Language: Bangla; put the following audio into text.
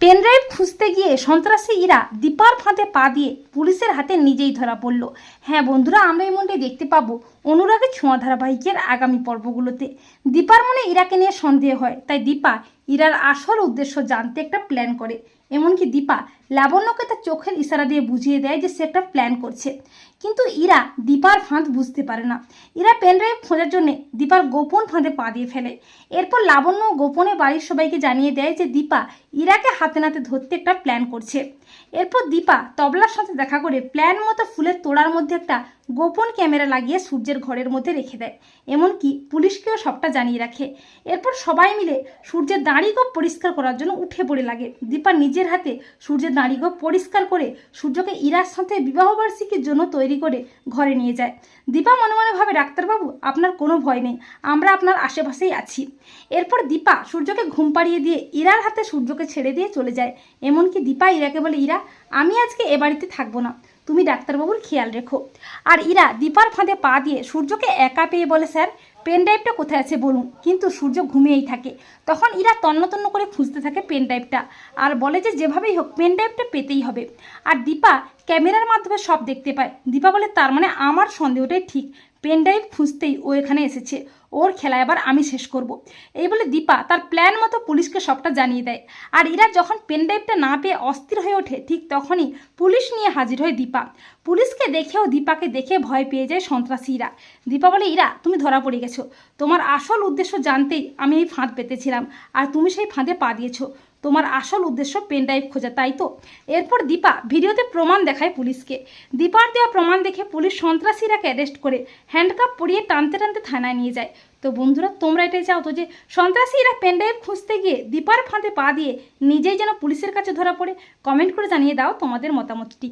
পেনড্রাইভ খুঁজতে গিয়ে সন্ত্রাসী ইরা দীপার ফাঁদে পা দিয়ে পুলিশের হাতে নিজেই ধরা পড়ল। হ্যাঁ বন্ধুরা, আমরা এই মনটাই দেখতে পাবো অনুরাগের ছোঁয়া ধারাবাহিকের আগামী পর্বগুলোতে। দীপার মনে ইরাকে নিয়ে সন্দেহ হয়, তাই দীপা ইরার আসল উদ্দেশ্য জানতে একটা প্ল্যান করে। এমনকি দীপা লাবণ্যকে তার চোখের ইশারা দিয়ে বুঝিয়ে দেয় যে সে একটা প্ল্যান করছে। কিন্তু ইরা দীপার ফাঁদ বুঝতে পারে না। ইরা পেনড্রাইভ খোঁজার জন্য দীপার গোপন ফাঁদে পা দিয়ে ফেলে। এরপর লাবণ্য গোপনে বাড়ির সবাইকে জানিয়ে দেয় যে দীপা ইরাকে হাতে নাতে ধরতে একটা প্ল্যান করছে। এরপর দীপা তবলার সাথে দেখা করে প্ল্যান মতো ফুলের তোড়ার মধ্যে একটা গোপন ক্যামেরা লাগিয়ে সূর্যের ঘরের মধ্যে রেখে দেয়। এমনকি পুলিশকেও সবটা জানিয়ে রাখে। এরপর সবাই মিলে সূর্যের দাঁড়িগোপ পরিষ্কার করার জন্য উঠে পড়ে লাগে। দীপা নিজের হাতে সূর্যের দাঁড়িগোপ পরিষ্কার করে সূর্যকে ইরার সাথে বিবাহবার্ষিকীর জন্য তৈরি করে ঘরে নিয়ে যায়। দীপা মনে মনে ভাবে, ডাক্তারবাবু, আপনার কোনো ভয় নেই। আমরা আপনার আশেপাশেই আছি। এরপর দীপা সূর্যকে ঘুম পাড়িয়ে দিয়ে ইরার হাতে সূর্যকে ছেড়ে দিয়ে চলে যায়। এমনকি দীপা ইরাকে বলে, ইরা, আমি আজকে এ বাড়িতে থাকব না। তুমি ডাক্তারবাবুর খেয়াল রেখো। আর ইরা, দীপার ফাঁদে পা দিয়ে সূর্যকে একা পেয়ে বলে, স্যার পেন ড্রাইভটা কোথায় আছে বলুন? কিন্তু সূর্য ঘুমিয়েই থাকে। তখন ইরা তন্ন তন্ন করে খুঁজতে থাকে পেন ড্রাইভটা আর বলে যে, যেভাবেই হোক পেন ড্রাইভটা পেতেই হবে। আর দীপা ক্যামেরার মাধ্যমে সব দেখতে পায়। দীপা বলে, তার মানে আমার সন্দেহটাই ঠিক। পেন ড্রাইভ খুঁজতেই ও এখানে এসেছে। ওর খেলা এবার আমি শেষ করব। এই বলে দীপা তার প্ল্যান মতো পুলিশকে সবটা জানিয়ে দেয়। আর ইরা যখন পেনড্রাইভটা না পেয়ে অস্থির হয়ে ওঠে, ঠিক তখনই পুলিশ নিয়ে হাজির হয় দীপা। পুলিশকে দেখেও দীপাকে দেখে ভয় পেয়ে যায় সন্ত্রাসীরা। দীপা বলে, ইরা, তুমি ধরা পড়ে গেছো। তোমার আসল উদ্দেশ্য জানতেই আমি এই ফাঁদ পেতেছিলাম। আর তুমি সেই ফাঁদে পা দিয়েছ। তোমার আসল উদ্দেশ্য পেন ড্রাইভ খোঁজা, তাই তো? এরপর দীপা ভিডিওতে প্রমাণ দেখায় পুলিশকে। দীপার দেওয়া প্রমাণ দেখে পুলিশ সন্ত্রাসীরাকে অ্যারেস্ট করে হ্যান্ডকাপ পরিয়ে টানতে টানতে থানায় নিয়ে যায়। তো বন্ধুরা, তোমরা এটাই চাও তো যে সন্ত্রাসীরা পেন ড্রাইভ খুঁজতে গিয়ে দীপার ফাঁদে পা দিয়ে নিজেই যেন পুলিশের কাছে ধরা পড়ে? কমেন্ট করে জানিয়ে দাও তোমাদের মতামতটি।